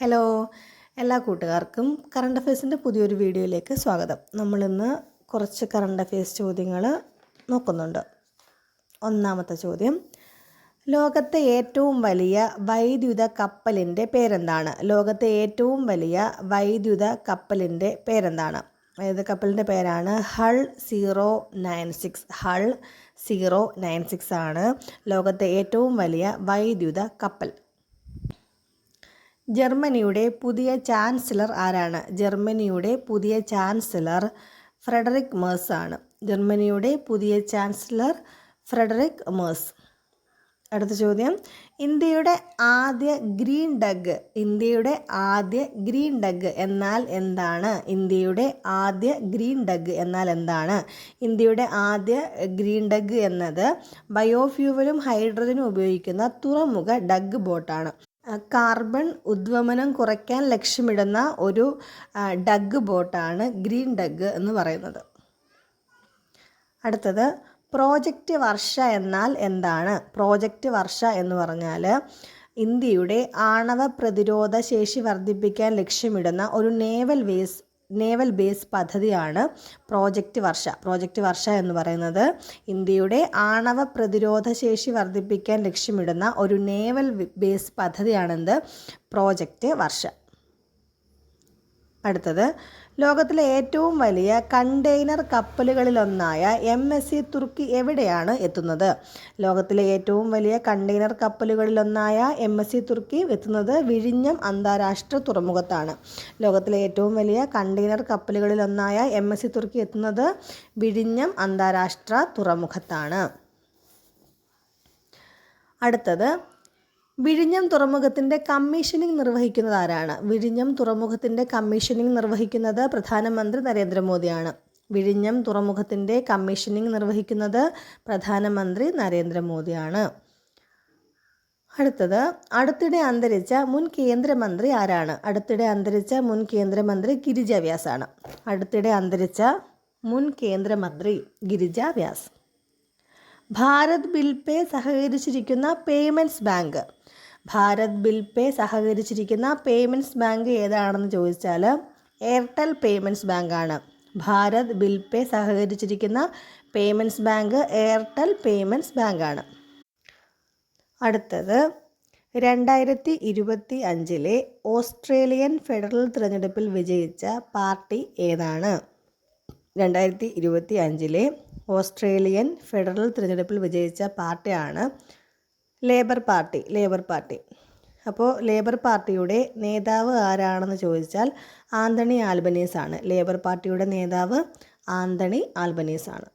Hello എല്ലാ കൂട്ടുകാർക്കും current അഫയേഴ്സിന്റെ പുതിയൊരു വീഡിയോയിലേക്ക് സ്വാഗതം. നമ്മളിന്ന് കുറച്ച് കറണ്ട് അഫയേഴ്സ് ചോദ്യങ്ങൾ നോക്കുന്നുണ്ട്. ഒന്നാമത്തെ ചോദ്യം ലോകത്തെ ഏറ്റവും വലിയ വൈദ്യുത കപ്പലിന്റെ പേരെന്താണ്? ലോകത്തെ ഏറ്റവും വലിയ വൈദ്യുത കപ്പലിന്റെ പേരെന്താണ്? വൈദ്യുത കപ്പലിന്റെ പേരാണ് hull zero nine six. Hull zero nine six ആണ് ലോകത്തെ ഏറ്റവും വലിയ വൈദ്യുത കപ്പൽ. ജർമ്മനിയുടെ പുതിയ ചാൻസലർ ആരാണ്? ജർമ്മനിയുടെ പുതിയ ചാൻസലർ ഫ്രെഡറിക് മേഴ്സ് ആണ്. ജർമ്മനിയുടെ പുതിയ ചാൻസലർ ഫ്രെഡറിക് മേഴ്സ്. അടുത്ത ചോദ്യം. ഇന്ത്യയുടെ ആദ്യ ഗ്രീൻ ഡഗ് ഇന്ത്യയുടെ ആദ്യ ഗ്രീൻ ഡഗ് എന്നാൽ എന്താണ്? ഇന്ത്യയുടെ ആദ്യ ഗ്രീൻ ഡഗ് എന്നാൽ എന്താണ്? ഇന്ത്യയുടെ ആദ്യ ഗ്രീൻ ഡഗ് എന്നത് ബയോഫ്യൂവലും ഹൈഡ്രജനും ഉപയോഗിക്കുന്ന തുറമുഖ ഡഗ് ബോട്ടാണ്. കാർബൺ ഉദ്വമനം കുറയ്ക്കാൻ ലക്ഷ്യമിടുന്ന ഒരു ഡഗ് ബോട്ടാണ് ഗ്രീൻ ഡഗ് എന്ന് പറയുന്നത്. അടുത്തത് പ്രോജക്റ്റ് വർഷ എന്നാൽ എന്താണ്? പ്രോജക്റ്റ് വർഷ എന്ന് പറഞ്ഞാൽ ഇന്ത്യയുടെ ആണവ പ്രതിരോധ ശേഷി വർദ്ധിപ്പിക്കാൻ ലക്ഷ്യമിടുന്ന ഒരു നേവൽ വേസ് നേവൽ ബേസ് പദ്ധതിയാണ് പ്രോജക്റ്റ് വർഷ. പ്രോജക്റ്റ് വർഷ എന്ന് പറയുന്നത് ഇന്ത്യയുടെ ആണവ പ്രതിരോധ ശേഷി വർദ്ധിപ്പിക്കാൻ ലക്ഷ്യമിടുന്ന ഒരു നേവൽ ബേസ് പദ്ധതിയാണെന്ത്? പ്രോജക്റ്റ് വർഷ. അടുത്തത്. ലോകത്തിലെ ഏറ്റവും വലിയ കണ്ടെയ്നർ കപ്പലുകളിലൊന്നായ എം എസ് സി തുർക്കി എവിടെയാണ് എത്തുന്നത്? ലോകത്തിലെ ഏറ്റവും വലിയ കണ്ടെയ്നർ കപ്പലുകളിലൊന്നായ എം എസ് സി തുർക്കി എത്തുന്നത് വിഴിഞ്ഞം അന്താരാഷ്ട്ര തുറമുഖത്താണ്. ലോകത്തിലെ ഏറ്റവും വലിയ കണ്ടെയ്നർ കപ്പലുകളിലൊന്നായ എം എസ് സി തുർക്കി എത്തുന്നത് വിഴിഞ്ഞം അന്താരാഷ്ട്ര തുറമുഖത്താണ്. അടുത്തത്. വിഴിഞ്ഞം തുറമുഖത്തിന്റെ കമ്മീഷനിങ് നിർവഹിക്കുന്നത് ആരാണ്? വിഴിഞ്ഞം തുറമുഖത്തിന്റെ കമ്മീഷനിങ് നിർവഹിക്കുന്നത് പ്രധാനമന്ത്രി നരേന്ദ്രമോദിയാണ്. വിഴിഞ്ഞം തുറമുഖത്തിന്റെ കമ്മീഷനിങ് നിർവഹിക്കുന്നത് പ്രധാനമന്ത്രി നരേന്ദ്രമോദിയാണ്. അടുത്തത് അടുത്തിടെ അന്തരിച്ച മുൻ കേന്ദ്രമന്ത്രി ആരാണ്? അടുത്തിടെ അന്തരിച്ച മുൻ കേന്ദ്രമന്ത്രി ഗിരിജ വ്യാസാണ്. അടുത്തിടെ അന്തരിച്ച മുൻ കേന്ദ്രമന്ത്രി Girija Vyas. Bharat bill pay സഹകരിച്ചിരിക്കുന്ന payments bank Bharat bill pay സഹകരിച്ചിരിക്കുന്ന payments bank ഏതാണെന്ന് ചോദിച്ചാൽ എയർടെൽ പേയ്മെന്റ്സ് ബാങ്കാണ്. ഭാരത് ബിൽ പേ സഹകരിച്ചിരിക്കുന്ന പേയ്മെന്റ്സ് ബാങ്ക് എയർടെൽ പേയ്മെന്റ്സ് ബാങ്കാണ്. അടുത്തത് രണ്ടായിരത്തി ഇരുപത്തി അഞ്ചിലെ ഓസ്ട്രേലിയൻ ഫെഡറൽ തിരഞ്ഞെടുപ്പിൽ വിജയിച്ച പാർട്ടി ഏതാണ്? രണ്ടായിരത്തി ഇരുപത്തി അഞ്ചിലെ ഓസ്ട്രേലിയൻ ഫെഡറൽ തിരഞ്ഞെടുപ്പിൽ വിജയിച്ച പാർട്ടിയാണ് ലേബർ പാർട്ടി ലേബർ പാർട്ടി അപ്പോൾ ലേബർ പാർട്ടിയുടെ നേതാവ് ആരാണെന്ന് ചോദിച്ചാൽ ആന്തണി ആൽബനീസ് ആണ് ലേബർ പാർട്ടിയുടെ നേതാവ് ആന്തണി ആൽബനീസ് ആണ്